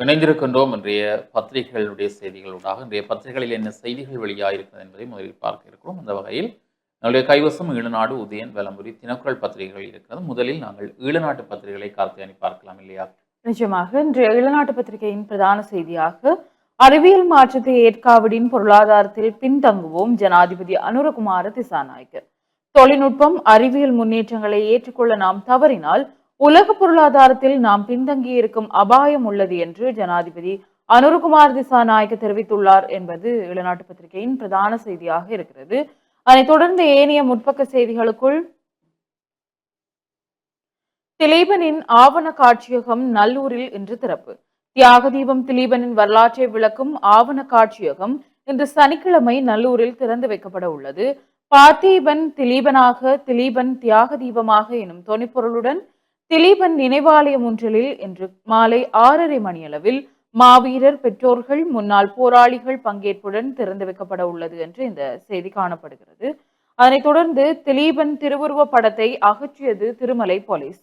இணைந்திருக்கின்றோம் இன்றைய பத்திரிகைகளுடைய செய்திகளூடாக. இன்றைய பத்திரிகைகளில் என்ன செய்திகள் வெளியாக இருக்கிறது என்பதை முதலில் பார்க்க இருக்கிறோம். அந்த வகையில் நம்முடைய கைவசம் ஈழநாடு உதயன் வலம்புரி தினக்குரல் பத்திரிகைகள் இருக்கிறது. முதலில் நாங்கள் ஈழநாட்டு பத்திரிகைகளை கார்த்தியானி பார்க்கலாம் இல்லையா? நிச்சயமாக. இன்றைய இளநாட்டு பத்திரிகையின் பிரதான செய்தியாக அறிவியல் மாற்றத்தை ஏற்காவிடின் பொருளாதாரத்தில் பின்தங்குவோம் ஜனாதிபதி அனுரகுமார திசாநாயக்கு தொழில்நுட்பம் அறிவியல் முன்னேற்றங்களை ஏற்றுக்கொள்ள நாம் தவறினால் உலக பொருளாதாரத்தில் நாம் பின்தங்கி இருக்கும் அபாயம் உள்ளது என்று ஜனாதிபதி அனுருகுமார் திசா திசாநாயக்க தெரிவித்துள்ளார் என்பது இளநாட்டு பத்திரிகையின் பிரதான செய்தியாக இருக்கிறது. அதனைத் தொடர்ந்து ஏனைய முற்பக்க செய்திகளுக்குள் திலீபனின் ஆவண காட்சியகம் நல்லூரில் இன்று திறப்பு. தியாக தீபம் திலீபனின் வரலாற்றை விளக்கும் ஆவண காட்சியகம் இன்று சனிக்கிழமை நல்லூரில் திறந்து வைக்கப்பட உள்ளது. பார்த்தீபன் திலீபனாக திலீபன் தியாக தீபமாக எனும் தொனிப்பொருளுடன் திலீபன் நினைவாலயம் ஒன்றில் இன்று மாலை ஆறரை மணியளவில் மாவீரர் பெற்றோர்கள் முன்னாள் போராளிகள் பங்கேற்புடன் திறந்து வைக்கப்பட உள்ளது என்று இந்த செய்தி காணப்படுகிறது. அதனைத் தொடர்ந்து திலீபன் திருவுருவ படத்தை அகற்றியது திருமலை போலீஸ்.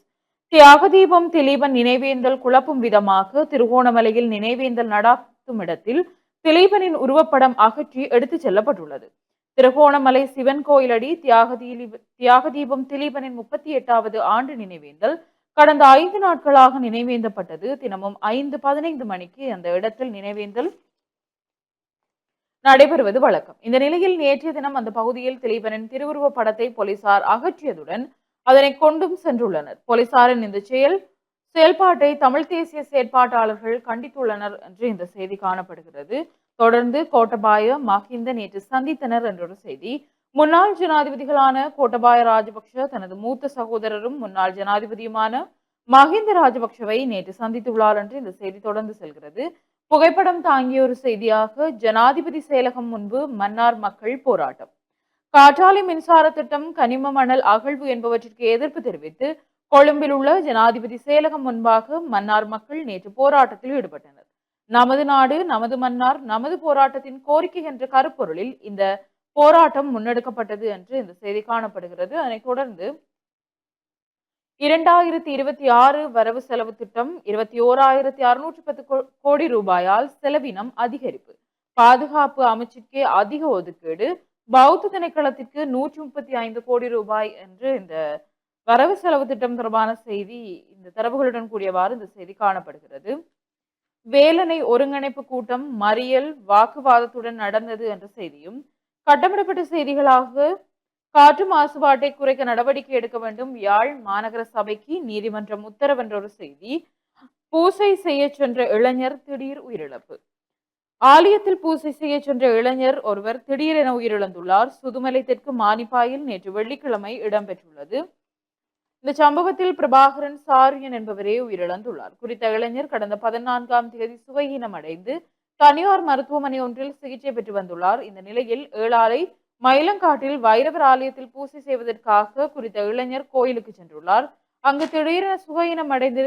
தியாகதீபம் திலீபன் நினைவேந்தல் குழப்பும் விதமாக திருகோணமலையில் நினைவேந்தல் நடாத்தும் இடத்தில் திலீபனின் உருவப்படம் அகற்றி எடுத்துச் செல்லப்பட்டுள்ளது. திருகோணமலை சிவன் கோயிலடி தியாகதீப தியாகதீபம் திலீபனின் முப்பத்தி எட்டாவது ஆண்டு நினைவேந்தல் கடந்த ஐந்து நாட்களாக நினைவேந்தப்பட்டது. தினமும் ஐந்து பதினைந்து மணிக்கு அந்த இடத்தில் நினைவேந்தல் நடைபெறுவது வழக்கம். இந்த நிலையில் நேற்றைய தினம் அந்த பகுதியில் திலீபனின் திருவுருவ படத்தை போலீசார் அகற்றியதுடன் அதனை கொண்டும் சென்றுள்ளனர். போலீசாரின் இந்த செயல் செயல்பாட்டை தமிழ் தேசிய செயற்பாட்டாளர்கள் கண்டித்துள்ளனர் என்று இந்த செய்தி காணப்படுகிறது. தொடர்ந்து கோட்டபாய மஹிந்த நேற்று சந்தித்தனர் என்றொரு செய்தி. முன்னாள் ஜனாதிபதிகளான கோட்டபாய ராஜபக்ஷ தனது மூத்த சகோதரரும் முன்னாள் ஜனாதிபதியுமான மஹிந்த ராஜபக்ஷவை நேற்று சந்தித்துள்ளார் என்று இந்த செய்தி தொடர்ந்து செல்கிறது. புகைப்படம் தாங்கிய ஒரு செய்தியாக ஜனாதிபதி செயலகம் முன்பு மன்னார் மக்கள் போராட்டம். காற்றாலை மின்சார திட்டம் கனிம மணல் அகழ்வு என்பவற்றிற்கு எதிர்ப்பு தெரிவித்து கொழும்பில் உள்ள ஜனாதிபதி செயலகம் முன்பாக மன்னார் மக்கள் நேற்று போராட்டத்தில் ஈடுபட்டனர். நமது நாடு நமது மன்னார் நமது போராட்டத்தின் கோரிக்கை என்ற கருப்பொருளில் இந்த போராட்டம் முன்னெடுக்கப்பட்டது என்று இந்த செய்தி காணப்படுகிறது. அதனைத் தொடர்ந்து இரண்டாயிரத்தி இருபத்தி ஆறு வரவு செலவு திட்டம் இருபத்தி ஓராயிரத்தி அறுநூற்றி பத்து கோடி ரூபாயால் செலவினம் அதிகரிப்பு. பாதுகாப்பு அமைச்சிற்கே அதிக ஒதுக்கீடு பௌத்த திணைக்களத்திற்கு நூற்றி முப்பத்தி ஐந்து கோடி ரூபாய் என்று இந்த வரவு செலவு திட்டம் தொடர்பான செய்தி இந்த தரவுகளுடன் கூடியவாறு இந்த செய்தி காணப்படுகிறது. வேலனை ஒருங்கிணைப்பு கூட்டம் மறியல் வாக்குவாதத்துடன் நடந்தது என்ற செய்தியும் கட்டமிடப்பட்ட செய்திகளாக காற்று மாசுபாட்டை குறைக்க நடவடிக்கை எடுக்க வேண்டும். யாழ் மாநகர சபைக்கு நீதிமன்றம் உத்தரவென்ற ஒரு செய்தி. பூசை செய்ய சென்ற இளைஞர் திடீர் உயிரிழப்பு. ஆலயத்தில் பூசை செய்ய சென்ற இளைஞர் ஒருவர் திடீரென உயிரிழந்துள்ளார். சுதுமலை தெற்கு மானிப்பாயில் நேற்று வெள்ளிக்கிழமை இடம்பெற்றுள்ளது. இந்த சம்பவத்தில் பிரபாகரன் சாரியன் என்பவரே உயிரிழந்துள்ளார். குறித்த இளைஞர் கடந்த பதினான்காம் தேதி சுவையினம் அடைந்து தனியார் மருத்துவமனை ஒன்றில் சிகிச்சை பெற்று வந்துள்ளார். இந்த நிலையில் ஏழாலை மயிலங்காட்டில் வைரவர் ஆலயத்தில் பூசை செய்வதற்காக குறித்த இளைஞர் கோயிலுக்கு சென்றுள்ளார். அங்கு திடீரென சுகயினம் அடைந்து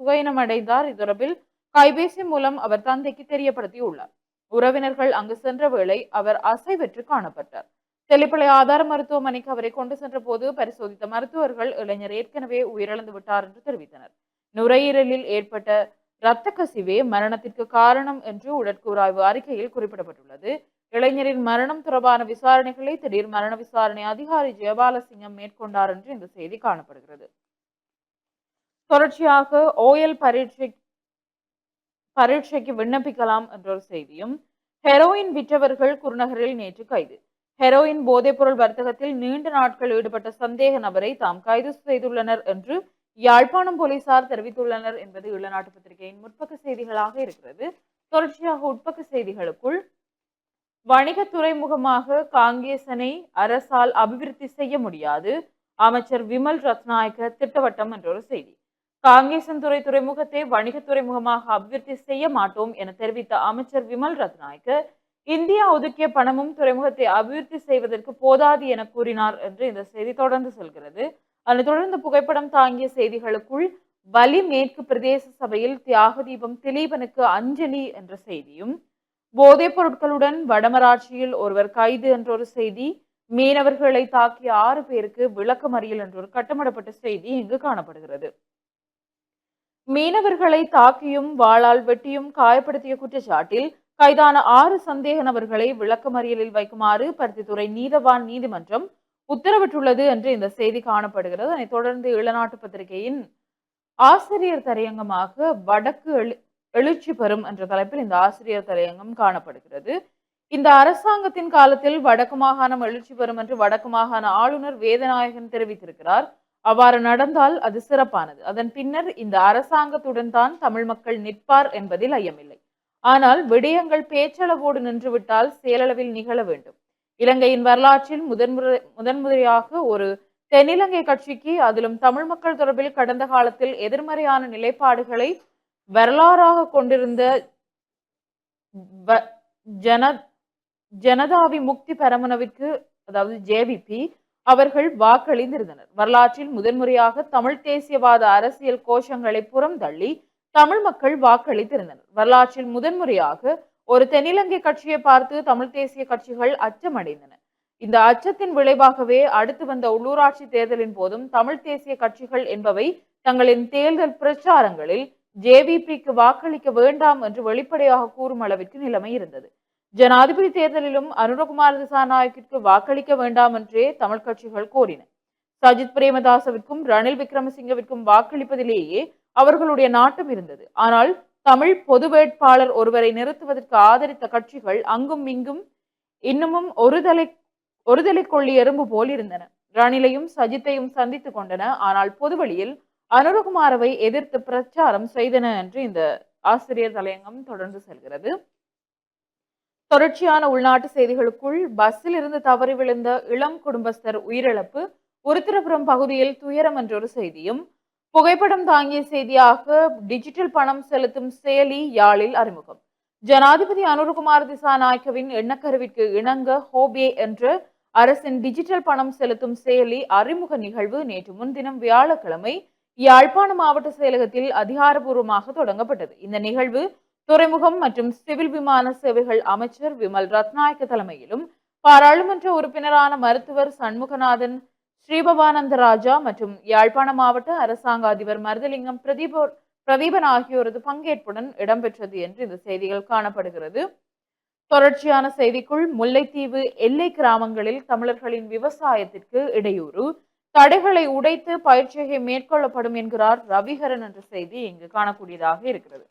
சுகயினம் அடைந்தார். இது தொடர்பில் கைபேசி மூலம் அவர் தந்தைக்கு தெரியப்படுத்தியுள்ளார். உறவினர்கள் அங்கு சென்ற வேளை அவர் அசைவற்று காணப்பட்டார். தெல்லிப்பளை ஆதார மருத்துவமனைக்கு அவரை கொண்டு சென்ற போது பரிசோதித்த மருத்துவர்கள் இளைஞர் ஏற்கனவே உயிரிழந்து விட்டார் என்று தெரிவித்தனர். நுரையீரலில் ஏற்பட்ட இரத்த கசிவே மரணத்திற்கு காரணம் என்று உடற்கூறாய்வு அறிக்கையில் குறிப்பிடப்பட்டுள்ளது. இளைஞரின் மரணம் தொடர்பான விசாரணைகளை திடீர் மரண விசாரணை அதிகாரி ஜெயபாலசிங்கம் மேற்கொண்டார் என்று இந்த செய்தி காணப்படுகிறது. தொடர்ச்சியாக ஓயல் பரீட்சை பரீட்சைக்கு விண்ணப்பிக்கலாம் என்ற ஒரு செய்தியும் ஹெரோயின் விற்றவர்கள் குருநகரில் நேற்று கைது. ஹெரோயின் போதைப்பொருள் வர்த்தகத்தில் நீண்ட நாட்கள் ஈடுபட்ட சந்தேக நபரை தாம் கைது செய்துள்ளனர் என்று யாழ்ப்பாணம் போலீசார் தெரிவித்துள்ளனர் என்பது இளநாட்டு பத்திரிகையின் முற்பக்க செய்திகளாக இருக்கிறது. தொடர்ச்சியாக உட்பக்க செய்திகளுக்குள் வணிக துறைமுகமாக காங்கேசனை அரசால் அபிவிருத்தி செய்ய முடியாது. அமைச்சர் விமல் ரத்நாயக்க திட்டவட்டம் என்ற ஒரு செய்தி. காங்கேசன் துறை துறைமுகத்தை வணிக துறைமுகமாக அபிவிருத்தி செய்ய மாட்டோம் என தெரிவித்த அமைச்சர் விமல் ரத்நாயக்க இந்தியா ஒதுக்கிய பணமும் துறைமுகத்தை அபிவிருத்தி செய்வதற்கு போதாது என கூறினார் என்று இந்த செய்தி தொடர்ந்து செல்கிறது. அதனைத் தொடர்ந்து புகைப்படம் தாங்கிய செய்திகளுக்குள் வலி மேற்கு பிரதேச சபையில் தியாகதீபம் திலீபனுக்கு அஞ்சலி என்ற செய்தியும் போதைப் பொருட்களுடன் வடமராட்சியில் ஒருவர் கைது என்ற ஒரு செய்தி மீனவர்களை தாக்கிய ஆறு பேருக்கு விளக்கமறியல் என்ற ஒரு கட்டமிடப்பட்ட செய்தி இங்கு காணப்படுகிறது. மீனவர்களை தாக்கியும் வாளால் வெட்டியும் காயப்படுத்திய குற்றச்சாட்டில் கைதான ஆறு சந்தேக நபர்களை விளக்கமறியலில் வைக்குமாறு பருத்தித்துறை நீதவான் நீதிமன்றம் உத்தரவிட்டுள்ளது என்று இந்த செய்தி காணப்படுகிறது. அதனைத் தொடர்ந்து இளநாட்டு பத்திரிகையின் ஆசிரியர் தலையங்கமாக வடக்கு எழு எழுச்சி பெறும் என்ற தலைப்பில் இந்த ஆசிரியர் தலையங்கம் காணப்படுகிறது. இந்த அரசாங்கத்தின் காலத்தில் வடக்கு மாகாணம் எழுச்சி பெறும் என்று வடக்கு மாகாண ஆளுநர் வேதநாயகன் தெரிவித்திருக்கிறார். அவ்வாறு நடந்தால் அது சிறப்பானது. அதன் பின்னர் இந்த அரசாங்கத்துடன் தான் தமிழ் மக்கள் நிற்பார் என்பதில் ஐயமில்லை. ஆனால் விடயங்கள் பேச்சளவோடு நின்றுவிட்டால் செயலளவில் நிகழ வேண்டும். இலங்கையின் வரலாற்றில் முதன்முறை முதன்முறையாக ஒரு தென்னிலங்கை கட்சிக்கு அதிலும் தமிழ் மக்கள் தொடர்பில் கடந்த காலத்தில் எதிர்மறையான நிலைப்பாடுகளை வரலாறாக கொண்டிருந்த ஜன ஜனதாவி முக்தி பெரமனவிற்கு அதாவது ஜேவிபி அவர்கள் வாக்களித்திருந்தனர் வரலாற்றில் முதன்முறையாக தமிழ் தேசியவாத அரசியல் கோஷங்களை புறந்தள்ளி தமிழ் மக்கள் வாக்களித்திருந்தனர். வரலாற்றில் முதன்முறையாக ஒரு தென்னிலங்கை கட்சியை பார்த்து தமிழ் தேசிய கட்சிகள் அச்சமடைந்தன. இந்த அச்சத்தின் விளைவாகவே அடுத்து வந்த உள்ளூராட்சி தேர்தலின் போதும் தமிழ் தேசிய கட்சிகள் என்பவை தங்களின் தேர்தல் பிரச்சாரங்களில் ஜேவிபிக்கு வாக்களிக்க வேண்டாம் என்று வெளிப்படையாக கூறும் அளவிற்கு நிலைமை இருந்தது. ஜனாதிபதி தேர்தலிலும் அனுரகுமார் திசாநாயக்கிற்கு வாக்களிக்க வேண்டாம் என்றே தமிழ் கட்சிகள் கோரின. சஜித் பிரேமதாசவிற்கும் ரணில் விக்ரமசிங்கவிற்கும் வாக்களிப்பதிலேயே அவர்களுடைய நாட்டம் இருந்தது. ஆனால் தமிழ் பொது வேட்பாளர் ஒருவரை நிறுத்துவதற்கு ஆதரித்த கட்சிகள் அங்கும் இங்கும் இன்னமும் ஒருதலை ஒருதலை கொள்ளி எறும்பு போல் இருந்தன. ரணிலையும் சஜித்தையும் சந்தித்துக் கொண்டன. ஆனால் பொதுவெளியில் அனுரகுமாரவை எதிர்த்து பிரச்சாரம் செய்தன என்று இந்த ஆசிரியர் தலையங்கம் தொடர்ந்து செல்கிறது. தொடர்ச்சியான உள்நாட்டு செய்திகளுக்குள் பஸ்ஸில் இருந்து தவறி விழுந்த இளம் குடும்பஸ்தர் உயிரிழப்பு உருத்திரபுரம் பகுதியில் துயரம் என்றொரு செய்தியும் புகைப்படம் தாங்கிய செய்தியாக டிஜிட்டல் பணம் செலுத்தும் செயலி யாழில் அறிமுகம். ஜனாதிபதி அனுருகுமார் திசாநாயக்கவின் எண்ணக்கருவிற்கு இணங்க ஹோபே என்ற அரசின் டிஜிட்டல் பணம் செலுத்தும் செயலி அறிமுக நிகழ்வு நேற்று முன்தினம் வியாழக்கிழமை யாழ்ப்பாண மாவட்ட செயலகத்தில் அதிகாரபூர்வமாக தொடங்கப்பட்டது. இந்த நிகழ்வு துறைமுகம் மற்றும் சிவில் விமான சேவைகள் அமைச்சர் விமல் ரத்நாயக்க தலைமையிலும் பாராளுமன்ற உறுப்பினரான மருத்துவர் சண்முகநாதன் ஸ்ரீபவானந்த ராஜா மற்றும் யாழ்ப்பாண மாவட்ட அரசாங்க அதிபர் மருதலிங்கம் பிரதீப பிரதீபன் ஆகியோரது பங்கேற்புடன் இடம்பெற்றது என்று இந்த செய்திகள் காணப்படுகிறது. தொடர்ச்சியான செய்திக்குள் முல்லைத்தீவு எல்லை கிராமங்களில் தமிழர்களின் விவசாயத்திற்கு இடையூறு. தடைகளை உடைத்து பயிற்சியை மேற்கொள்ளப்படும் என்கிறார் ரவிகரன் என்ற செய்தி இங்கு காணக்கூடியதாக இருக்கிறது.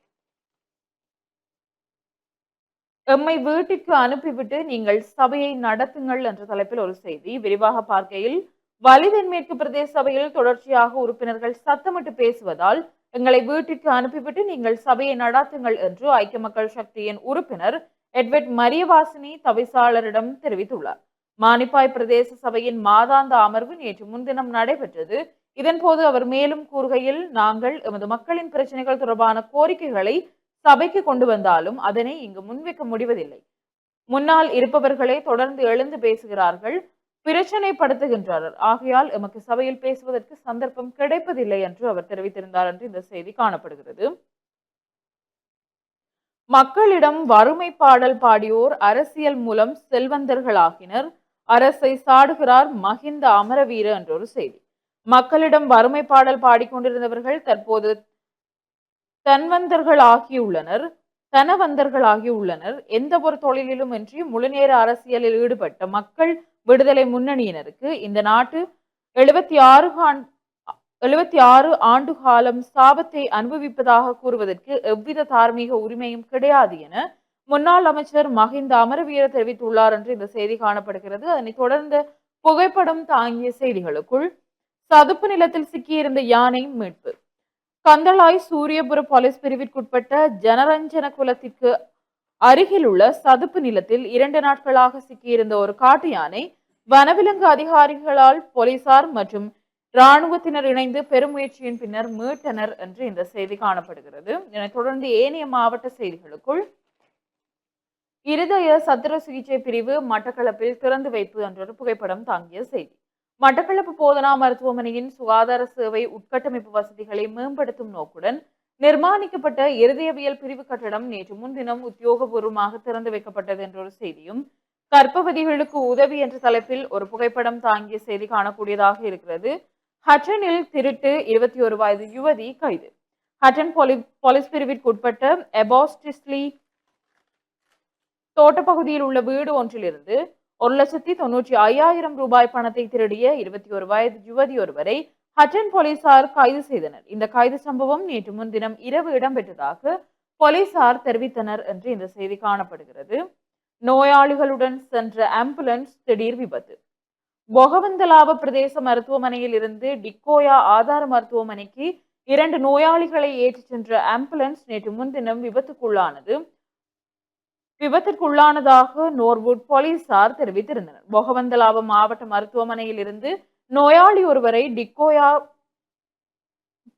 எம்மை வீட்டிற்கு அனுப்பிவிட்டு நீங்கள் சபையை நடத்துங்கள் என்ற தலைப்பில் ஒரு செய்தி விரிவாக பார்க்கையில் வலிதன் மேற்கு பிரதேச சபையில் தொடர்ச்சியாக உறுப்பினர்கள் சத்தமிட்டு பேசுவதால் எங்களை வீட்டிற்கு அனுப்பிவிட்டு நீங்கள் சபையை நடாத்துங்கள் என்று ஐக்கிய மக்கள் சக்தியின் உறுப்பினர் எட்வர்ட் மரியவாசினி தவிசாளரிடம் தெரிவித்துள்ளார். மானிப்பாய் பிரதேச சபையின் மாதாந்த அமர்வு நேற்று முன்தினம் நடைபெற்றது. இதன்போது அவர் மேலும் கூறுகையில் நாங்கள் எமது மக்களின் பிரச்சனைகள் தொடர்பான கோரிக்கைகளை சபைக்கு கொண்டு வந்தாலும் அதனை இங்கு முன்வைக்க முடிவதில்லை. முன்னால் இருப்பவர்களே தொடர்ந்து எழுந்து பேசுகிறார்கள். பிரச்சனைப்படுத்துகின்றனர் ஆகையால் எமக்கு சபையில் பேசுவதற்கு சந்தர்ப்பம் கிடைப்பதில்லை என்று அவர் தெரிவித்திருந்தார் என்று இந்த செய்தி காணப்படுகிறது. மக்களிடம் வறுமை பாடல் பாடியோர் அரசியல் மூலம் செல்வந்தர்களாகினர். அரசை சாடுகிறார் மஹிந்த அமரவீர என்ற ஒரு செய்தி. மக்களிடம் வறுமை பாடல் பாடிக்கொண்டிருந்தவர்கள் தற்போது தன்வந்தர்கள் ஆகியுள்ளனர் தனவந்தர்கள் ஆகியுள்ளனர் எந்த ஒரு தொழிலிலும் இன்றி முழுநேர அரசியலில் ஈடுபட்ட மக்கள் விடுதலை முன்னணியினருக்கு இந்த நாட்டு எழுபத்தி ஆறு எழுபத்தி ஆறு ஆண்டு காலம் சாபத்தை அனுபவிப்பதாக கூறுவதற்கு எவ்வித தார்மீக உரிமையும் கிடையாது என முன்னாள் அமைச்சர் மஹிந்த அமரவீர தெரிவித்துள்ளார் என்று இந்த செய்தி காணப்படுகிறது. அதனைத் தொடர்ந்து புகைப்படம் தாங்கிய செய்திகளுக்குள் சதுப்பு நிலத்தில் சிக்கியிருந்த யானை மீட்பு. கந்தளாய் சூரியபுர போலீஸ் பிரிவிற்குட்பட்ட ஜனரஞ்சன குலத்திற்கு அருகில் உள்ள சதுப்பு நிலத்தில் இரண்டு நாட்களாக சிக்கியிருந்த ஒரு காட்டு யானை வனவிலங்கு அதிகாரிகளால் போலீசார் மற்றும் இராணுவத்தினர் இணைந்து பெருமுயற்சியின் பின்னர் மீட்டனர் என்று இந்த செய்தி காணப்படுகிறது. இதனைத் தொடர்ந்து ஏனைய மாவட்ட செய்திகளுக்குள் இருதய சத்திர சிகிச்சை பிரிவு மட்டக்களப்பில் திறந்து வைப்பு என்றொரு புகைப்படம் தாங்கிய செய்தி. மட்டக்களப்பு போதனா மருத்துவமனையின் சுகாதார சேவை உட்கட்டமைப்பு வசதிகளை மேம்படுத்தும் நோக்குடன் நிர்மாணிக்கப்பட்ட இருதயவியல் பிரிவு கட்டடம் நேற்று முன்தினம் உத்தியோகபூர்வமாக திறந்து வைக்கப்பட்டது என்றொரு செய்தியும் கர்ப்பவதிகளுக்கு உதவி என்ற தலைப்பில் ஒரு புகைப்படம் தாங்கிய செய்தி காணக்கூடியதாக இருக்கிறது. ஹட்டனில் திருட்டு இருபத்தி ஒரு வயது யுவதி கைது. ஹட்டன் போலி போலீஸ் பிரிவிற்குட்பட்ட எபாஸ்டிஸ்லி தோட்டப்பகுதியில் உள்ள வீடு ஒன்றிலிருந்து ஒரு லட்சத்தி தொன்னூற்றி ஐயாயிரம் ரூபாய் பணத்தை திருடிய இருபத்தி ஒரு வயது யுவதி ஒருவரை ஹட்டன் போலீசார் கைது செய்தனர். இந்த கைது சம்பவம் நேற்று முன்தினம் இரவு இடம்பெற்றதாக போலீசார் தெரிவித்தனர் என்று இந்த செய்தி காணப்படுகிறது. நோயாளிகளுடன் சென்ற ஆம்புலன்ஸ் திடீர் விபத்து. பொகவந்தலாப பிரதேச மருத்துவமனையில் இருந்து டிக்கோயா ஆதார மருத்துவமனைக்கு இரண்டு நோயாளிகளை ஏற்றிச் சென்ற ஆம்புலன்ஸ் நேற்று முன்தினம் விபத்துக்குள்ளானது. விபத்திற்குள்ளானதாக நோர்வுட் போலீசார் தெரிவித்திருந்தனர். பொகவந்தலாப மாவட்ட மருத்துவமனையில் இருந்து நோயாளி ஒருவரை டிக்கோயா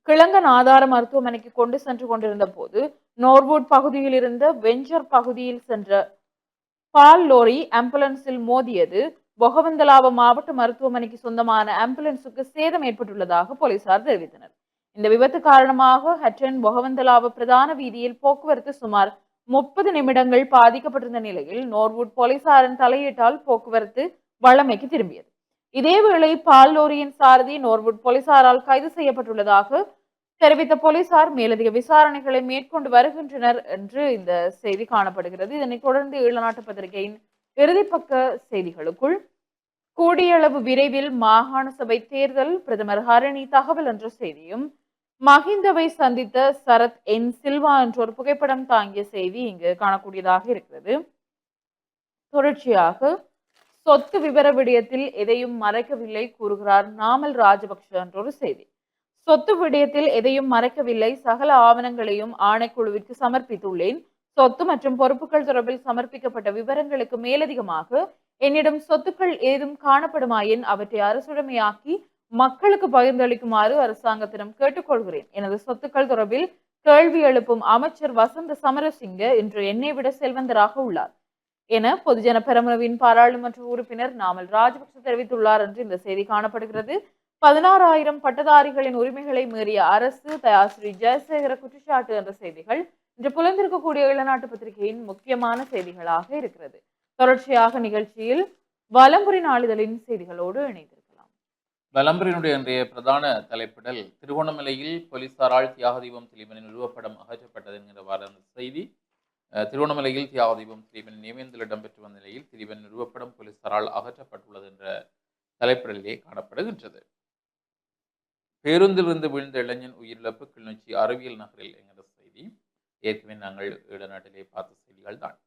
கிழங்கன் ஆதார மருத்துவமனைக்கு கொண்டு சென்று கொண்டிருந்த போது நோர்வுட் பகுதியில் இருந்த வெஞ்சர் பகுதியில் சென்ற பால் லோரி ஆம்புலன்ஸில் மோதியது. பொகவந்தலாவ மாவட்ட மருத்துவமனைக்கு சொந்தமான ஆம்புலன்ஸுக்கு சேதம் ஏற்பட்டுள்ளதாக போலீசார் தெரிவித்தனர். இந்த விபத்து காரணமாக ஹட்டன் பொகவந்தலாவ பிரதான வீதியில் போக்குவரத்து சுமார் முப்பது நிமிடங்கள் பாதிக்கப்பட்டிருந்த நிலையில் நோர்வுட் போலீசாரின் தலையீட்டால் போக்குவரத்து வழமைக்கு திரும்பியது. இதேவேளை பால் லோரியின் சாரதி நோர்வுட் போலீசாரால் கைது செய்யப்பட்டுள்ளதாக தெரிவித்த போலீசார் மேலதிக விசாரணைகளை மேற்கொண்டு வருகின்றனர் என்று இந்த செய்தி காணப்படுகிறது. இதனைத் தொடர்ந்து ஈழநாட்டு பத்திரிகையின் இறுதிப்பக்க செய்திகளுக்குள் கூடியளவு விரைவில் மாகாண சபை தேர்தல் பிரதமர் ஹரணி தகவல் என்ற செய்தியும் மஹிந்தவை சந்தித்த சரத் என் சில்வா என்ற ஒரு புகைப்படம் தாங்கிய செய்தி இங்கு காணக்கூடியதாக இருக்கிறது. தொடர்ச்சியாக சொத்து விவர விடயத்தில் எதையும் மறைக்கவில்லை கூறுகிறார் நாமல் ராஜபக்ஷ என்ற ஒரு செய்தி. சொத்து விடயத்தில் எதையும் மறைக்கவில்லை. சகல ஆவணங்களையும் ஆணைக்குழுவிற்கு சமர்ப்பித்துள்ளேன். சொத்து மற்றும் பொறுப்புகள் தொடர்பில் சமர்ப்பிக்கப்பட்ட விவரங்களுக்கு மேலதிகமாக என்னிடம் சொத்துக்கள் ஏதும் காணப்படுமாயின் அவற்றை அரசுடைமையாக்கி மக்களுக்கு பகிர்ந்தளிக்குமாறு அரசாங்கத்திடம் கேட்டுக்கொள்கிறேன். எனது சொத்துக்கள் தொடர்பில் கேள்வி எழுப்பும் அமைச்சர் வசந்த சமரசிங்க இன்று என்னை விட செல்வந்தராக உள்ளார். என பொதுஜன பெரமுனவின் பாராளுமன்ற உறுப்பினர் நாமல் ராஜபக்ச தெரிவித்துள்ளார் என்று இந்த செய்தி காணப்படுகிறது. பதினாறாயிரம் பட்டதாரிகளின் உரிமைகளை மீறிய அரசு தயாஸ்ரீ ஜெயசேகர குற்றச்சாட்டு என்ற செய்திகள் இன்று புலந்திருக்கக்கூடிய இளநாட்டு பத்திரிகையின் முக்கியமான செய்திகளாக இருக்கிறது. தொடர்ச்சியாக நிகழ்ச்சியில் வலம்புரி நாளிதழின் செய்திகளோடு இணைந்திருக்கலாம். வலம்புரியினுடைய இன்றைய பிரதான தலைப்பிடல் திருகோணமலையில் போலீசாரால் தியாகதீபம் திலீபனின் உருவப்படம் அகற்றப்பட்டது என்கிற வார செய்தி. திருவண்ணாமலையில் தியாகதீபம் திரிவன் நியமேந்தில் இடம்பெற்று வந்த நிலையில் திரிவன் நிறுவப்படும் போலீசாரால் அகற்றப்பட்டுள்ளது என்ற தலைப்பிடலிலே காணப்படுகின்றது. பேருந்திலிருந்து விழுந்த இளைஞன் உயிரிழப்பு கிளிநொச்சி அறிவியல் நகரில் என்கிற செய்தி. ஏற்கனவே நாங்கள் இடநாட்டிலே பார்த்த செய்திகள் தான்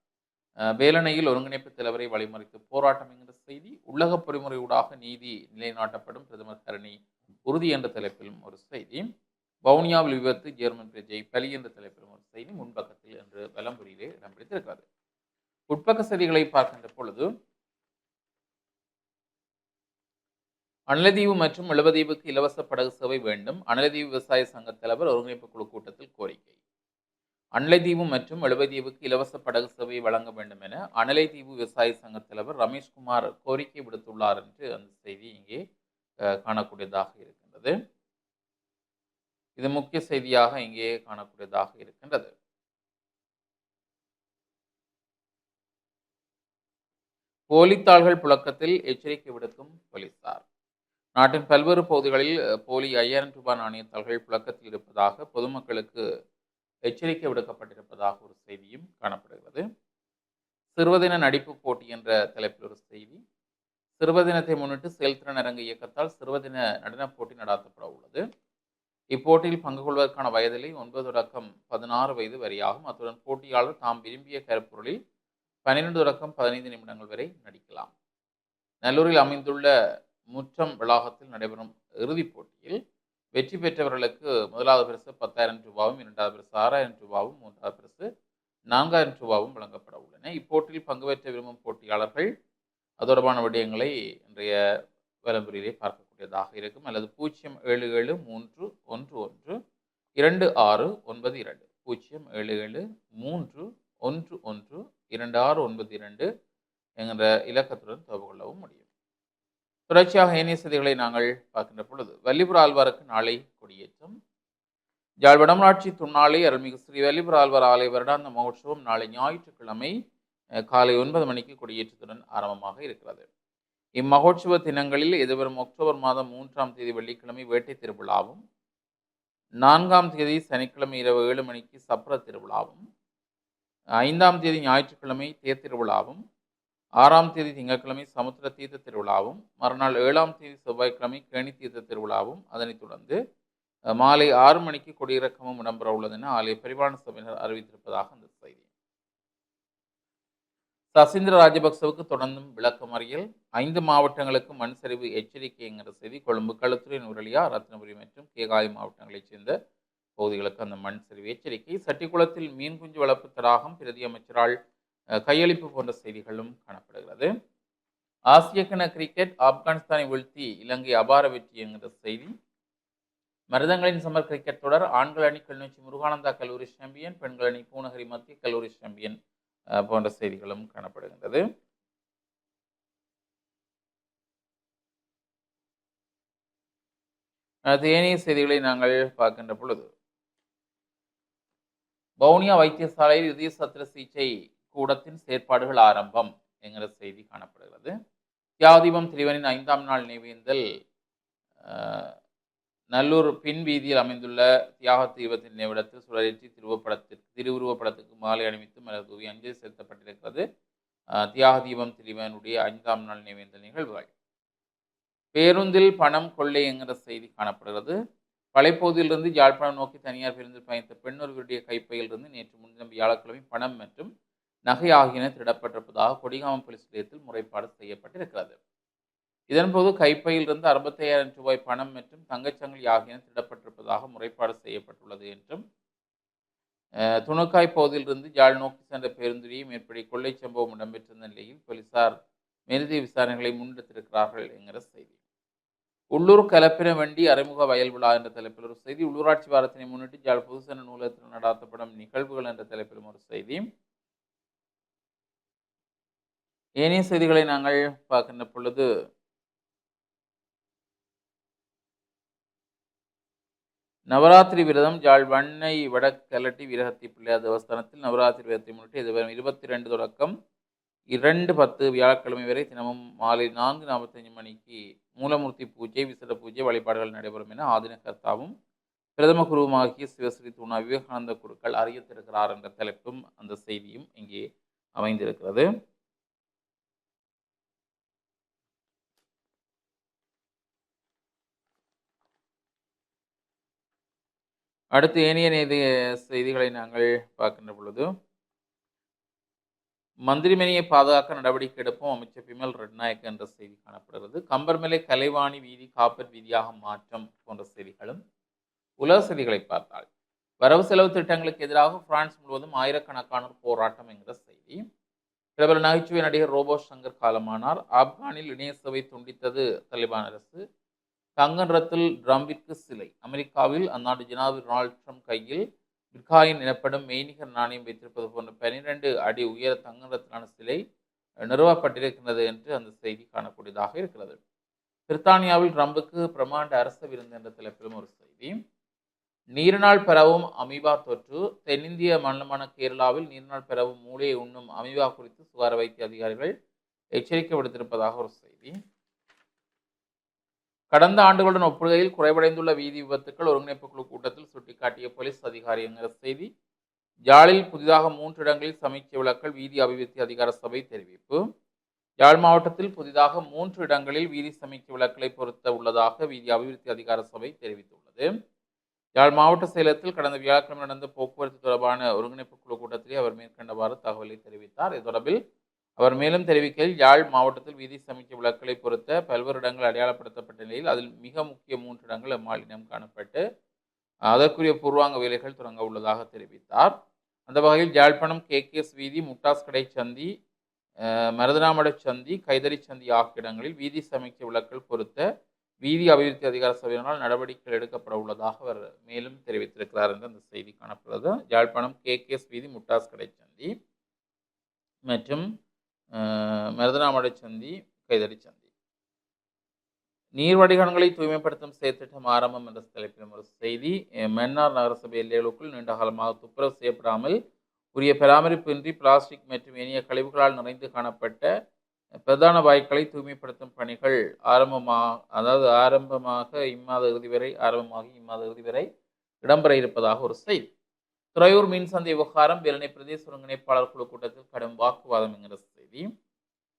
வேலனையில் வேலணையில் ஒருங்கிணைப்பு தலைவரை வழிமறித்து போராட்டம் என்கிற செய்தி. உலக பொறிமுறையூடாக நீதி நிலைநாட்டப்படும் பிரதமர் கரணி உறுதி என்ற தலைப்பிலும் ஒரு செய்தி. வவுனியாவில் விபத்து ஜெர்மன் பிரஜை பலி என்ற தலைப்பிலும் ஒரு செய்தி முன்பக்கத்தில் என்று வலம்புரியிலே இடம் பிடித்திருக்கிறது. உட்பக்க செய்திகளை பார்க்கின்ற பொழுது அனலதீவு மற்றும் இளவதீவுக்கு இலவச படகு சேவை வேண்டும் அனலதீவு விவசாய சங்க தலைவர் ஒருங்கிணைப்பு குழு கூட்டத்தில் கோரிக்கை. அனலைதீவு மற்றும் எழுவதீவுக்கு இலவச படகு சேவை வழங்க வேண்டும் என அனலைதீவு விவசாய சங்க தலைவர் ரமேஷ்குமார் கோரிக்கை விடுத்துள்ளார் என்று அந்த செய்தி இங்கே காணக்கூடியதாக இருக்கின்றது. இது முக்கிய செய்தியாக இங்கே காணக்கூடியதாக இருக்கின்றது. போலித்தாள்கள் புழக்கத்தில் எச்சரிக்கை விடுக்கும் போலீசார். நாட்டின் பல்வேறு பகுதிகளில் போலி ஐயாயிரம் ரூபாய் நாணயத்தாள்கள் புழக்கத்தில் இருப்பதாக பொதுமக்களுக்கு எச்சரிக்கை விடுக்கப்பட்டிருப்பதாக ஒரு செய்தியும் காணப்படுகிறது. சிறுவதின நடிப்பு போட்டி என்ற தலைப்பில் ஒரு செய்தி. சிறுவதினத்தை முன்னிட்டு செயல்திறன் அரங்கு இயக்கத்தால் சிறுவதின நடனப் போட்டி நடாத்தப்பட உள்ளது. இப்போட்டியில் பங்கு கொள்வதற்கான வயதிலை ஒன்பது ரக்கம் பதினாறு வயது வரையாகும். அத்துடன் போட்டியாளர் தாம் விரும்பிய கருப்பொருளில் பன்னிரெண்டு ரக்கம் பதினைந்து நிமிடங்கள் வரை நடிக்கலாம். நல்லூரில் அமைந்துள்ள முற்றம் வளாகத்தில் நடைபெறும் இறுதிப் போட்டியில் வெற்றி பெற்றவர்களுக்கு முதலாவது பரிசு பத்தாயிரம் ரூபாவும் இரண்டாவது பரிசு ஆறாயிரம் ரூபாவும் மூன்றாவது பரிசு நான்காயிரம் ரூபாவும் வழங்கப்பட உள்ளன. இப்போட்டியில் பங்கு பெற்ற விரும்பும் போட்டியாளர்கள் அது தொடர்பான விடயங்களை இன்றைய விளம்பரிலே பார்க்கக்கூடியதாக இருக்கும். அல்லது பூஜ்ஜியம் ஏழு ஏழு மூன்று ஒன்று ஒன்று இரண்டு ஆறு ஒன்பது இரண்டு. பூஜ்ஜியம் ஏழு ஏழு மூன்று ஒன்று ஒன்று இரண்டு ஆறு ஒன்பது இரண்டு என்கிற இலக்கத்துடன் தொடர்பு கொள்ளவும் முடியும். தொடர்ச்சியாக ஏனைய செய்திகளை நாங்கள் பார்க்கின்ற பொழுது வல்லிபுர ஆழ்வாருக்கு நாளை கொடியேற்றம். யாழ் வடமராட்சி துண்ணாலை அருள்மிகு ஸ்ரீ வல்லிபுர ஆழ்வார் ஆலய வருடாந்த மகோற்சவம் நாளை ஞாயிற்றுக்கிழமை காலை ஒன்பது மணிக்கு கொடியேற்றத்துடன் ஆரம்பமாக இருக்கிறது. இம்மகோற்சவ தினங்களில் எதிர்வரும் அக்டோபர் மாதம் மூன்றாம் தேதி வெள்ளிக்கிழமை வேட்டை திருவிழாவும் நான்காம் தேதி சனிக்கிழமை இரவு ஏழு மணிக்கு சப்ர திருவிழாவும் ஐந்தாம் தேதி ஞாயிற்றுக்கிழமை தேர் திருவிழாவும் ஆறாம் தேதி திங்கட்கிழமை சமுத்திர தீர்த்த திருவிழாவும் மறுநாள் ஏழாம் தேதி செவ்வாய்க்கிழமை கேணி தீர்த்த திருவிழாவும். அதனைத் தொடர்ந்து மாலை ஆறு மணிக்கு கொடியிறக்கமும் இடம்பெற உள்ளது என ஆலய பரிபாலன சபையினர் அறிவித்திருப்பதாக அந்த சசீந்திர ராஜபக்சவுக்கு தொடர்ந்தும் விளக்கமறியல் ஐந்து மாவட்டங்களுக்கு மண் சரிவு எச்சரிக்கைங்கிற செய்தி கொழும்பு களுத்துறை நுரலியா ரத்னபுரி மற்றும் கேகாய் மாவட்டங்களைச் சேர்ந்த பகுதிகளுக்கு அந்த மண் சரிவு எச்சரிக்கை. சட்டிக்குளத்தில் மீன் குஞ்சு வளர்ப்பு தடாகம் பிரதி அமைச்சரால் அஹ், கையளிப்பு போன்ற செய்திகளும் காணப்படுகிறது. ஆசிய கிண கிரிக்கெட் ஆப்கானிஸ்தானை வீழ்த்தி இலங்கை அபார வெற்றி என்கிற செய்தி. மருதங்களின் சமர் கிரிக்கெட் தொடர் ஆண்கள் அணி கிளிநொச்சி முருகானந்தா கல்லூரி சாம்பியன் பெண்கள் அணி பூநகரி மத்திய கல்லூரி சாம்பியன் போன்ற செய்திகளும் காணப்படுகின்றது. அது செய்திகளை நாங்கள் பார்க்கின்ற பொழுது வவுனியா வைத்தியசாலையில் இதய சத்திர சிகிச்சை கூடத்தின் செயற்பாடுகள் ஆரம்பம் என்கிற செய்தி காணப்படுகிறது. தியாதீபம் திரிவனின் ஐந்தாம் நாள் நினைவேந்தல் அஹ், நல்லூர் பின் வீதியில் அமைந்துள்ள தியாக தீபத்தின் நினைவிடத்தில் சுழலேற்றி திருவப்படத்திற்கு திருவுருவப்படத்துக்கு மாலை அணிவித்து மலர் தூவி அஞ்சலி செலுத்தப்பட்டிருக்கிறது தியாக தீபம் திரிவனுடைய ஐந்தாம் நாள் நினைவேந்த நிகழ்வுகள். பேருந்தில் பணம் கொள்ளை என்கிற செய்தி காணப்படுகிறது. பழைப்பகுதியிலிருந்து யாழ்ப்பாணம் நோக்கி தனியார் பேருந்தில் பயணித்த பெண் ஒருவருடைய கைப்பையிலிருந்து நேற்று முன்தினம் வியாழக்கிழமை பணம் மற்றும் நகை ஆகியன திருடப்பட்டிருப்பதாக கொடிகாமம் போலீஸ் நிலையத்தில் முறைப்பாடு செய்யப்பட்டிருக்கிறது. இதன்போது கைப்பையிலிருந்து அறுபத்தையாயிரம் ரூபாய் பணம் மற்றும் தங்கச்சங்கிலி ஆகியன திருடப்பட்டிருப்பதாக முறைப்பாடு செய்யப்பட்டுள்ளது என்றும் அஹ், துணுக்காய் பகுதியிலிருந்து யாழ் நோக்கி சென்ற பேருந்துரையும் மேற்படி கொள்ளை சம்பவம் இடம்பெற்றிருந்த நிலையில் போலீசார் மேலதிக விசாரணைகளை முன்னெடுத்திருக்கிறார்கள் என்கிற செய்தி. உள்ளூர் கலப்பின வண்டி அறிமுக வயல் விழா என்ற தலைப்பில் ஒரு செய்தி உள்ளூராட்சி வாரத்தினை முன்னிட்டு ஜாழ் பொதுசன நூலகத்தில் நடாத்தப்படும் நிகழ்வுகள் என்ற தலைப்பிலும் ஒரு செய்தி. ஏனைய செய்திகளை நாங்கள் பார்க்கின்ற பொழுது நவராத்திரி விரதம் ஜாழ் வண்ணை வடக்கலட்டி விரகத்தி பிள்ளையார் தேவஸ்தானத்தில் நவராத்திரி விரதத்தை முன்னிட்டு இது இருபத்தி ரெண்டு தொடக்கம். இரண்டு பத்து வியாழக்கிழமை வரை தினமும் மாலை நான்கு நாற்பத்தஞ்சு மணிக்கு மூலமூர்த்தி பூஜை விசேட பூஜை வழிபாடுகள் நடைபெறும் என ஆதின கர்த்தாவும் பிரதம குருவுமாகிய சிவஸ்ரீ தூணா விவேகானந்த குருக்கள் அறியத்திருக்கிறார் என்ற தலைப்பும் அந்த செய்தியும் இங்கே அமைந்திருக்கிறது. அடுத்து ஏனைய செய்திகளை நாங்கள் பார்க்கின்ற பொழுது மந்திரிமனையை பாதுகாக்க நடவடிக்கை எடுப்போம் அமைச்சர் பிமல் ரட்நாயக் என்ற செய்தி காணப்படுகிறது. கம்பர்மலை கலைவாணி வீதி காப்பர் வீதியாக மாற்றம் போன்ற செய்திகளும் உலக செய்திகளை பார்த்தால். வரவு செலவு திட்டங்களுக்கு எதிராக பிரான்ஸ் முழுவதும் ஆயிரக்கணக்கானோர் போராட்டம் என்கிற செய்தி. பிரபல நகைச்சுவை நடிகர் ரோபோ சங்கர் காலமானார். ஆப்கானில் இணைய சேவை துண்டித்தது தலிபான் அரசு. தங்கன்றத்தில் ட்ரம்பிற்கு சிலை. அமெரிக்காவில் அந்நாட்டு ஜனாதிபதி டொனால்ட் ட்ரம்ப் கையில் பிட்காயின் எனப்படும் மெய்நிகர் நாணயம் வைத்திருப்பது போன்ற பனிரெண்டு அடி உயர தங்கரத்திலான சிலை நிறுவப்பட்டிருக்கிறது என்று அந்த செய்தி காணக்கூடியதாக இருக்கிறது. பிரித்தானியாவில் ட்ரம்புக்கு பிரமாண்ட அரச விருந்து என்ற தலைப்பிலும் ஒரு செய்தி. நீரினால் பரவும் அமீபா தொற்று. தென்னிந்திய மாநிலமான கேரளாவில் நீரினால் பரவும் மூளையை உண்ணும் அமீபா குறித்து சுகார வைத்திய அதிகாரிகள் எச்சரிக்கை விடுத்திருப்பதாக ஒரு செய்தி. கடந்த ஆண்டுகளுடன் ஒப்புகையில் குறைவடைந்துள்ள வீதி விபத்துக்கள் ஒருங்கிணைப்பு குழு கூட்டத்தில் சுட்டிக்காட்டிய போலீஸ் அதிகாரி என்கிற செய்தி. யாழில் புதிதாக மூன்று இடங்களில் சமீட்சை விளக்கல் வீதி அபிவிருத்தி அதிகார சபை தெரிவிப்பு. யாழ் மாவட்டத்தில் புதிதாக மூன்று இடங்களில் வீதி சமீட்சை விளக்கலை பொருத்த உள்ளதாக வீதி அபிவிருத்தி அதிகார சபை தெரிவித்துள்ளது. யாழ் மாவட்ட செயலகத்தில் கடந்த வியாழக்கிழமை நடந்த போக்குவரத்து தொடர்பான ஒருங்கிணைப்பு குழு கூட்டத்திலே அவர் மேற்கண்டவாறு தகவலை தெரிவித்தார். இது தொடர்பில் அவர் மேலும் தெரிவிக்கையில் யாழ் மாவட்டத்தில் வீதி சமீட்சை விளக்குகளை பொறுத்த பல்வேறு இடங்கள் அடையாளப்படுத்தப்பட்ட நிலையில் அதில் மிக முக்கிய மூன்று இடங்கள் அம்மாளிடம் காணப்பட்டு அதற்குரிய பூர்வாங்க வேலைகள் தொடங்க உள்ளதாக தெரிவித்தார். அந்த வகையில் யாழ்ப்பாணம் கேகேஎஸ் வீதி முட்டாஸ் கடை சந்தி அஹ், மருதனாமட சந்தி கைதறி சந்தி ஆகிய இடங்களில் வீதி சமீட்சை விளக்குகள் பொறுத்த வீதி அபிவிருத்தி அதிகார சபையினால் நடவடிக்கைகள் எடுக்கப்பட உள்ளதாக அவர் மேலும் தெரிவித்திருக்கிறார் என்று அந்த செய்தி காணப்படுகிறது. யாழ்ப்பாணம் கேகேஎஸ் வீதி முட்டாஸ் கடை சந்தி மற்றும் மருதனாமடை சந்தி கைதடி சந்தி. நீர் வடிகான்களை தூய்மைப்படுத்தும் செயற்திட்டம் ஆரம்பம் என்ற தலைப்பிலும் ஒரு செய்தி. மென்னார் மன்னார் நகரசபை எல்லைகளுக்குள் நீண்ட காலமாக துப்புரவு செய்யப்படாமல் உரிய பராமரிப்பின்றி பிளாஸ்டிக் மற்றும் ஏனைய கழிவுகளால் நிறைந்து காணப்பட்ட பிரதான வாய்க்களை தூய்மைப்படுத்தும் பணிகள் ஆரம்பமாக அதாவது ஆரம்பமாக இம்மாத இறுதி வரை ஆரம்பமாகி இம்மாத இறுதி வரை இடம்பெற இருப்பதாக ஒரு செய்தி. துறையூர் மின்சந்தை விவகாரம் வேலனை பிரதேச ஒருங்கிணைப்பாளர் குழு கூட்டத்தில் கடும் வாக்குவாதம் என்கிற செய்தி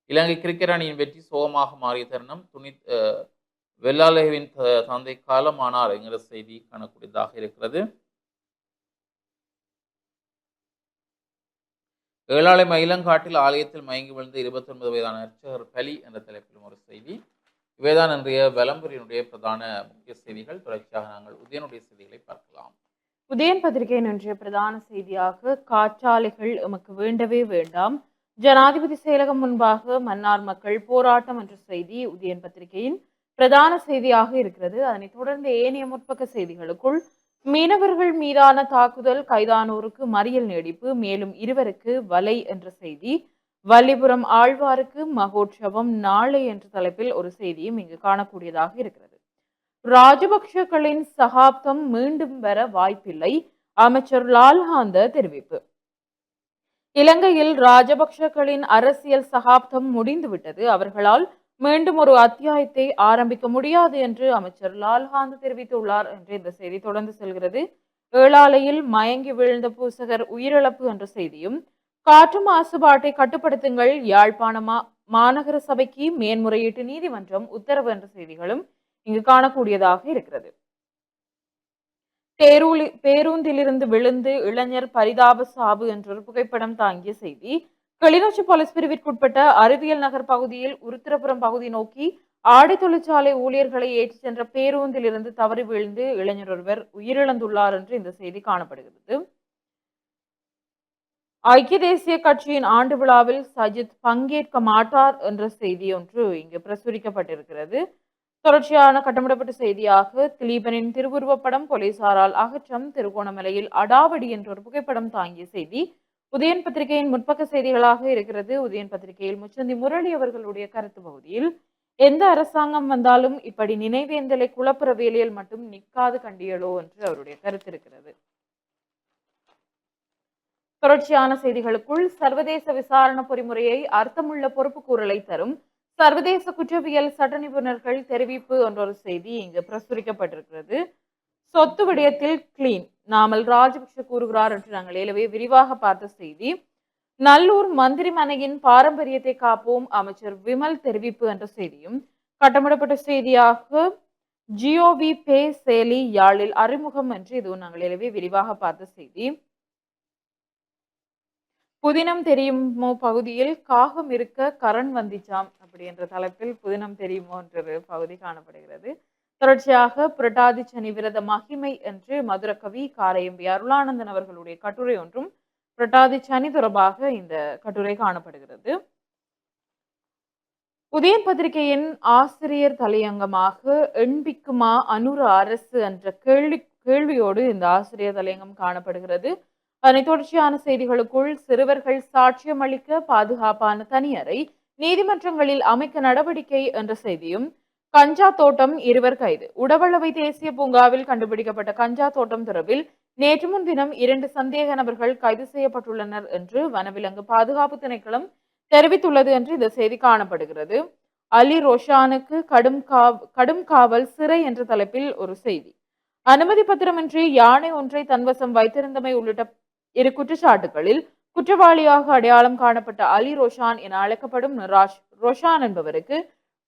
இலங்கை கிரிக்கெட் அணியின் வெற்றி சோகமாக மாறிய தருணம் துணி அஹ், தந்தை காலமானார் என்கிற செய்தி காணக்கூடியதாக இருக்கிறது. ஏழாலை மயிலங்காட்டில் ஆலயத்தில் மயங்கி விழுந்த இருபத்தி ஒன்பது வயதான அர்ச்சகர் பலி என்ற தலைப்பிலும் ஒரு செய்தி. இவைதான் இன்றைய விளம்பரினுடைய பிரதான முக்கிய செய்திகள். தொடர்ச்சியாக நாங்கள் உதயனுடைய செய்திகளை பார்க்கலாம். உதயன் பத்திரிகையின் இன்றைய பிரதான செய்தியாக காற்றாலைகள் எமக்கு வேண்டவே வேண்டாம். ஜனாதிபதி செயலகம் முன்பாக மன்னார் மக்கள் போராட்டம் என்ற செய்தி உதயன் பத்திரிகையின் பிரதான செய்தியாக இருக்கிறது. அதனைத் தொடர்ந்து ஏனைய முற்பக்க செய்திகளுக்குள் மீனவர்கள் மீதான தாக்குதல் கைதானோருக்கு மறியல் நீடிப்பு மேலும் இருவருக்கு வலை என்ற செய்தி வல்லிபுரம் ஆழ்வாருக்கு மகோற்சவம் நாளை என்ற தலைப்பில் ஒரு செய்தியும் இங்கு காணக்கூடியதாக இருக்கிறது. ராஜபக்ஷக்களின் சகாப்தம் மீண்டும் வர வாய்ப்பில்லை அமைச்சர் லால்ஹாந்த தெரிவிப்பு. இலங்கையில் ராஜபக்ஷகளின் அரசியல் சகாப்தம் முடிந்துவிட்டது. அவர்களால் மீண்டும் ஒரு அத்தியாயத்தை ஆரம்பிக்க முடியாது என்று அமைச்சர் லால்ஹாந்த் தெரிவித்துள்ளார் என்று இந்த செய்தி தொடர்ந்து செல்கிறது. ஏழாலையில் மயங்கி விழுந்த பூசகர் உயிரிழப்பு என்ற செய்தியும் காற்று மாசுபாட்டை கட்டுப்படுத்துங்கள் யாழ்ப்பாண மாநகர சபைக்கு மேன்முறையீட்டு நீதிமன்றம் உத்தரவு என்ற செய்திகளும் இங்கு காணக்கூடியதாக இருக்கிறது. பேரூலி பேருந்திலிருந்து விழுந்து இளைஞர் பரிதாப சாவு என்ற ஒரு புகைப்படம் தாங்கிய செய்தி கிளிநொச்சி போலீஸ் பிரிவிற்குட்பட்ட அறிவியல் நகர் பகுதியில் உருத்திரபுரம் பகுதி நோக்கி ஆடை தொழிற்சாலை ஊழியர்களை ஏற்றிச் சென்ற பேருந்திலிருந்து தவறி விழுந்து இளைஞர் ஒருவர் உயிரிழந்துள்ளார் என்று இந்த செய்தி காணப்படுகிறது. ஐக்கிய தேசிய கட்சியின் ஆண்டு விழாவில் சஜித் பங்கேற்க மாட்டார் என்ற செய்தி ஒன்று இங்கு பிரசுரிக்கப்பட்டிருக்கிறது. தொடர்ச்சியான கட்டமிடப்பட்ட செய்தியாக திலீபனின் திருவுருவப்படம் போலீசாரால் அகற்றம் திருகோணமலையில் அடாவடி என்ற ஒரு புகைப்படம் தாங்கிய செய்தி. உதயன் பத்திரிகையின் முற்பக்க செய்திகளாக இருக்கிறது. உதயன் பத்திரிகையில் முச்சந்தி முரளி அவர்களுடைய கருத்து பகுதியில் எந்த அரசாங்கம் வந்தாலும் இப்படி நினைவேந்தலை குழப்புற வேலையில் மட்டும் நிற்காது கண்டியலோ என்று அவருடைய கருத்து இருக்கிறது. தொடர்ச்சியான செய்திகளுக்குள் சர்வதேச விசாரணை பொறிமுறையை அர்த்தமுள்ள பொறுப்புக்கூறலை தரும் சர்வதேச குற்றவியல் சட்ட நிபுணர்கள் தெரிவிப்பு என்ற ஒரு செய்தி இங்கு பிரசுரிக்கப்பட்டிருக்கிறது. சொத்து விடயத்தில் கிளீன் நாமல் ராஜபக்ஷ கூறுகிறார் என்று நாங்கள் ஏலவே விரிவாக பார்த்த செய்தி. நல்லூர் மந்திரி மனையின் பாரம்பரியத்தை காப்போம் அமைச்சர் விமல் தெரிவிப்பு என்ற செய்தியும் கட்டமிடப்பட்ட செய்தியாக ஜியோவி பே செயலி யாழில் அறிமுகம் என்று இதுவும் நாங்கள் ஏலவே விரிவாக பார்த்த செய்தி. புதினம் தெரியுமோ பகுதியில் காகம் இருக்க கரண் வந்திச்சாம் அப்படி என்ற தலைப்பில் புதினம் தெரியுமோ என்ற பகுதி காணப்படுகிறது. தொடர்ச்சியாக புரட்டாதி சனி விரத மகிமை என்று மதுரகவி காரையம்பி அருளானந்தன் அவர்களுடைய கட்டுரை ஒன்றும் புரட்டாதி சனி தொடர்பாக இந்த கட்டுரை காணப்படுகிறது. உதயன் பத்திரிகையின் ஆசிரியர் தலையங்கமாக எண்பிக்குமா அனுர அரசு என்ற கேள்வி கேள்வியோடு இந்த ஆசிரியர் தலையங்கம் காணப்படுகிறது. அதனைத் தொடர்ச்சியான செய்திகளுக்குள் சிறுவர்கள் சாட்சியம் அளிக்க பாதுகாப்பான தனியறை நீதிமன்றங்களில் அமைக்க நடவடிக்கை என்ற செய்தியும் கஞ்சா தோட்டம் இருவர் கைது. உடவளவை தேசிய பூங்காவில் கண்டுபிடிக்கப்பட்ட கஞ்சா தோட்டம் தொடர்பில் நேற்று முன்தினம் இரண்டு சந்தேக நபர்கள் கைது செய்யப்பட்டுள்ளனர் என்று வனவிலங்கு பாதுகாப்பு திணைக்களம் தெரிவித்துள்ளது என்று இந்த செய்தி காணப்படுகிறது. அலி ரோஷானுக்கு கடும் கடும் காவல் சிறை என்ற தலைப்பில் ஒரு செய்தி. அனுமதி பத்திரமின்றி யானை ஒன்றை தன்வசம் வைத்திருந்தமை உள்ளிட்ட இரு குற்றச்சாட்டுகளில் குற்றவாளியாக அடையாளம் காணப்பட்ட அலி ரோஷான் என அழைக்கப்படும் நிராஷ் ரோஷான் என்பவருக்கு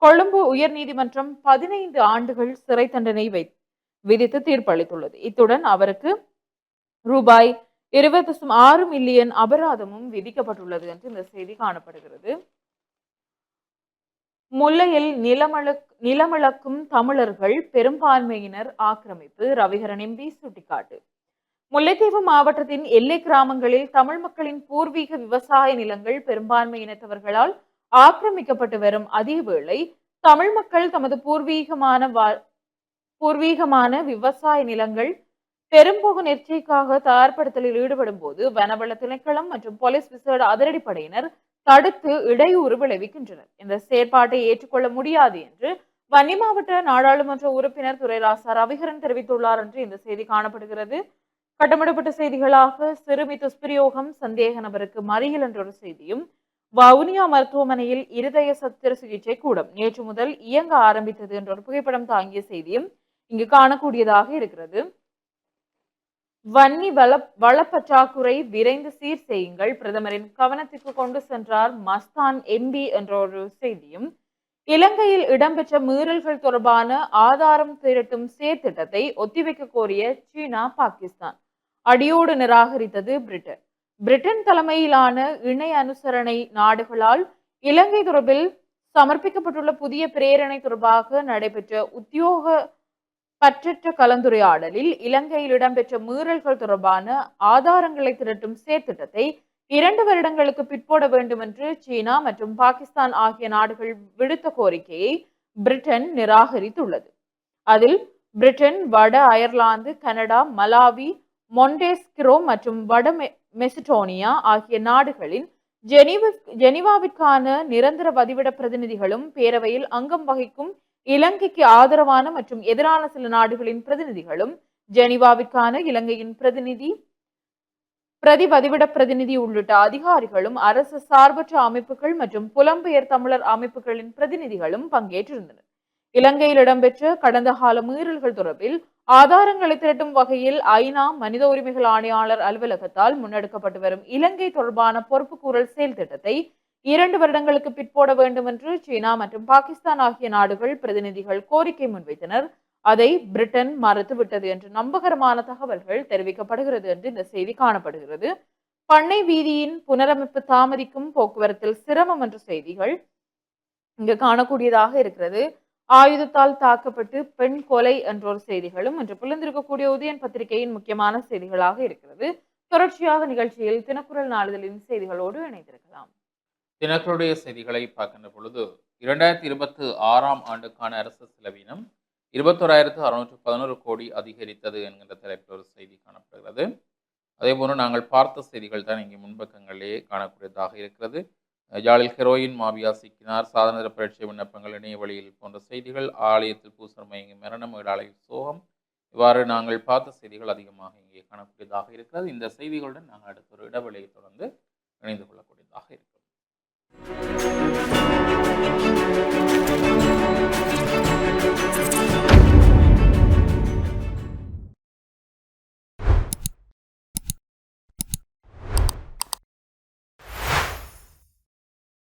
கொழும்பு உயர்நீதிமன்றம் பதினைந்து ஆண்டுகள் சிறை தண்டனை வை விதித்து தீர்ப்பளித்துள்ளது. இத்துடன் அவருக்கு ரூபாய் இருபது ஆறு மில்லியன் அபராதமும் விதிக்கப்பட்டுள்ளது என்று இந்த செய்தி காணப்படுகிறது. முல்லையில் நிலமளக் நிலமிழக்கும் தமிழர்கள் பெரும்பான்மையினர் ஆக்கிரமிப்பு ரவிகரன் எம்பி சுட்டிக்காட்டு. முல்லைத்தீவு மாவட்டத்தின் எல்லை கிராமங்களில் தமிழ் மக்களின் பூர்வீக விவசாய நிலங்கள் பெரும்பான்மை இனத்தவர்களால் ஆக்கிரமிக்கப்பட்டு வரும் அதேவேளை தமிழ் மக்கள் தமது பூர்வீகமான வா- பூர்வீகமான விவசாய நிலங்கள் பெரும்போகு நெர்ச்சைக்காக தயார்படுத்தலில் ஈடுபடும் போது வனவள திணைக்களம் மற்றும் போலீஸ் விசேட அதிரடிப்படையினர் தடுத்து இடையூறு விளைவிக்கின்றனர். இந்த செயற்பாட்டை ஏற்றுக்கொள்ள முடியாது என்று வன்னி மாவட்ட நாடாளுமன்ற உறுப்பினர் துரைராசா ரவிகரன் தெரிவித்துள்ளார் என்று இந்த செய்தி காணப்படுகிறது. கட்டமிடப்பட்ட செய்திகளாக சிறுமி துஷ்பிரயோகம் சந்தேக நபருக்கு மறியல் என்ற ஒரு செய்தியும் வவுனியா மருத்துவமனையில் இருதய சத்திர சிகிச்சை கூடம். நேற்று முதல் இயங்க ஆரம்பித்தது என்ற ஒரு புகைப்படம் தாங்கிய செய்தியும் இங்கு காணக்கூடியதாக இருக்கிறது. வன்னி வள வளப்பற்றாக்குறை விரைந்து சீர் செய்யுங்கள். பிரதமரின் கவனத்திற்கு கொண்டு சென்றார் மஸ்தான் எம்பி என்ற ஒரு செய்தியும் இலங்கையில் இடம்பெற்ற மீறல்கள் தொடர்பான ஆதாரம் திரட்டும் செயற்திட்டத்தை ஒத்திவைக்க கோரிய சீனா பாகிஸ்தான். அடியோடு நிராகரித்தது பிரிட்டன். பிரிட்டன் தலைமையிலான இணை அனுசரணை நாடுகளால் இலங்கை தொடர்பில் சமர்ப்பிக்கப்பட்டுள்ள புதிய பிரேரணை தொடர்பாக நடைபெற்ற உத்தியோக பற்றற்ற கலந்துரையாடலில் இலங்கையில் இடம்பெற்ற மீறல்கள் தொடர்பான ஆதாரங்களை திரட்டும் செயற்திட்டத்தை இரண்டு வருடங்களுக்கு பிற்போட வேண்டும் என்று சீனா மற்றும் பாகிஸ்தான் ஆகிய நாடுகள் விடுத்த கோரிக்கையை பிரிட்டன் நிராகரித்துள்ளது. அதில் பிரிட்டன் வட அயர்லாந்து கனடா மலாவி மொண்டேஸ்கிரோ மற்றும் வட மெ- மெசிடோனியா ஆகிய நாடுகளின் ஜெனீவ ஜெனீவாவிற்கான நிரந்தர வதிவிட பிரதிநிதிகளும் பேரவையில் அங்கம் வகிக்கும் இலங்கைக்கு ஆதரவான மற்றும் எதிரான சில நாடுகளின் பிரதிநிதிகளும் ஜெனீவாவிற்கான இலங்கையின் பிரதிநிதி பிரதிபதிவிட பிரதிநிதி உள்ளிட்ட அதிகாரிகளும் அரசு சார்பற்ற அமைப்புகள் மற்றும் புலம்பெயர் தமிழர் அமைப்புகளின் பிரதிநிதிகளும் பங்கேற்றிருந்தனர். இலங்கையில் இடம்பெற்ற கடந்த கால மீறல்கள் தொடர்பில் ஆதாரங்களை திரட்டும் வகையில் ஐநா மனித உரிமைகள் ஆணையாளர் அலுவலகத்தால் முன்னெடுக்கப்பட்டு வரும் இலங்கை தொடர்பான பொறுப்புக்கூறல் செயல் திட்டத்தை இரண்டு வருடங்களுக்கு பிற்போட வேண்டும் என்று சீனா மற்றும் பாகிஸ்தான் ஆகிய நாடுகள் பிரதிநிதிகள் கோரிக்கை முன்வைத்தனர். அதை பிரிட்டன் மறுத்துவிட்டது என்று நம்பகரமான தகவல்கள் தெரிவிக்கப்படுகிறது என்று இந்த செய்தி காணப்படுகிறது. பண்ணை வீதியின் புனரமைப்பு தாமதிக்கும் போக்குவரத்தில் சிரமம் என்ற செய்திகள் இங்கு காணக்கூடியதாக இருக்கிறது. ஆயுதத்தால் தாக்கப்பட்டு பெண் கொலை என்ற ஒரு செய்திகளும் இன்று புலந்திருக்கக்கூடிய உதயன் பத்திரிகையின் முக்கியமான செய்திகளாக இருக்கிறது. தொடர்ச்சியாக நிகழ்ச்சியில் தினக்குரல் நாளிதழின் செய்திகளோடு இணைந்திருக்கலாம். தினக்குருடைய செய்திகளை பார்க்கின்ற பொழுது இரண்டாயிரத்தி இருபத்தி ஆறாம் ஆண்டுக்கான அரசு செலவினம் இருபத்தோராயிரத்து அறுநூற்று பதினோரு கோடி அதிகரித்தது என்கின்ற தலைப்பில் ஒரு செய்தி காணப்படுகிறது. அதேபோன்று நாங்கள் பார்த்த செய்திகள் தான் இங்கே முன்பக்கங்களிலேயே காணக்கூடியதாக இருக்கிறது. யாழில் ஹெரோயின் மாபியா சிக்கினார். சாதனதர பரீட்சை விண்ணப்பங்கள் இணைய வழியில் போன்ற செய்திகள் ஆலயத்தில் பூசர் மயங்கி மரணம் இடாலையில் சோகம். இவ்வாறு நாங்கள் பார்த்த செய்திகள் அதிகமாக இங்கே காணக்கூடியதாக இருக்கிறது. இந்த செய்திகளுடன் நாங்கள் அடுத்த ஒரு இடைவெளியை தொடர்ந்து இணைந்து கொள்ளக்கூடியதாக இருக்கும். Thank